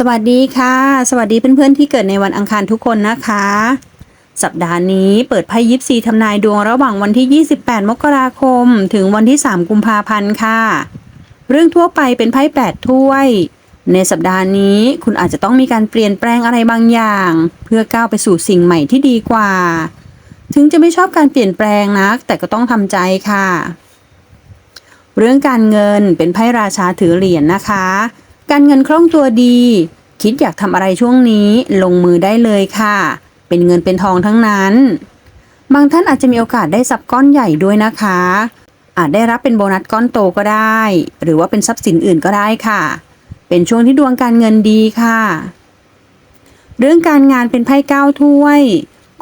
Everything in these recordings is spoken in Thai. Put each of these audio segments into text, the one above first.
สวัสดีค่ะ สวัสดีเพื่อนๆที่เกิดในวันอังคารทุกคนนะคะ สัปดาห์นี้เปิดไพ่ยิปซีทำนายดวงระหว่างวันที่ 28 มกราคม ถึงวันที่ 3 กุมภาพันธ์ค่ะ เรื่องทั่วไปเป็นไพ่8ถ้วย ในสัปดาห์นี้คุณอาจจะต้องมีการเปลี่ยนแปลงอะไรบางอย่าง เพื่อก้าวไปสู่สิ่งใหม่ที่ดีกว่า ถึงจะไม่ชอบการเปลี่ยนแปลงนัก แต่ก็ต้องทำใจค่ะ เรื่องการเงินเป็นไพ่ราชาถือเหรียญนะคะ การเงินคล่องตัวดี คิดอยากทำอะไรช่วงนี้ลงมือได้เลยค่ะ เป็นเงินเป็นทองทั้งนั้น บางท่านอาจจะมีโอกาสได้ทรัพย์ก้อนใหญ่ด้วยนะคะ อาจได้รับเป็นโบนัสก้อนโตก็ได้ หรือว่าเป็นทรัพย์สินอื่นก็ได้ค่ะ เป็นช่วงที่ดวงการเงินดีค่ะ เรื่องการงานเป็นไพ่เก้าถ้วย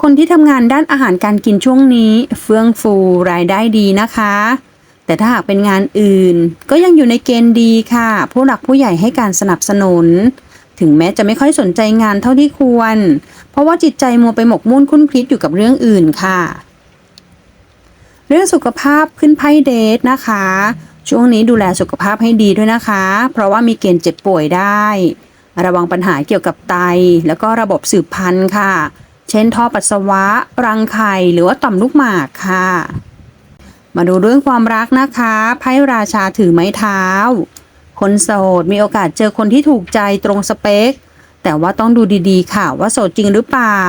คนที่ทำงานด้านอาหารการกินช่วงนี้ เฟื่องฟูรายได้ดีนะคะ แต่ถ้าหากเป็นงานอื่น ก็ยังอยู่ในเกณฑ์ดีค่ะ ผู้หลักผู้ใหญ่ให้การสนับสนุน ถึงแม้จะไม่ค่อยสนใจงานเท่าที่ควร เพราะว่าจิตใจมัวไปหมกมุ่นคุ้นคิดอยู่กับเรื่องอื่นค่ะ เรื่องสุขภาพขึ้นไพ่เดทนะคะ ช่วงนี้ดูแลสุขภาพให้ดีด้วยนะคะ เพราะว่ามีเกณฑ์เจ็บป่วยได้ ระวังปัญหาเกี่ยวกับไต แล้วก็ระบบสืบพันธุ์ค่ะ เช่นท่อปัสสาวะ รังไข่หรือว่าต่อมลูกหมากค่ะ มาดูเรื่องความรักนะคะไพ่ราชาถือไม้เท้า คนโสดมีโอกาสเจอคนที่ถูกใจตรงสเปค แต่ว่าต้องดูดีๆ ค่ะว่าโสดจริงหรือเปล่า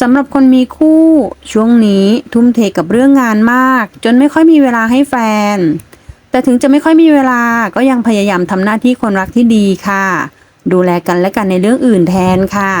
สำหรับคนมีคู่ ช่วงนี้ทุ่มเทกับเรื่องงานมาก จนไม่ค่อยมีเวลาให้แฟน แต่ถึงจะไม่ค่อยมีเวลาก็ยังพยายามทำหน้าที่คนรักที่ดีค่ะ ดูแลกันและกันในเรื่องอื่นแทนค่ะ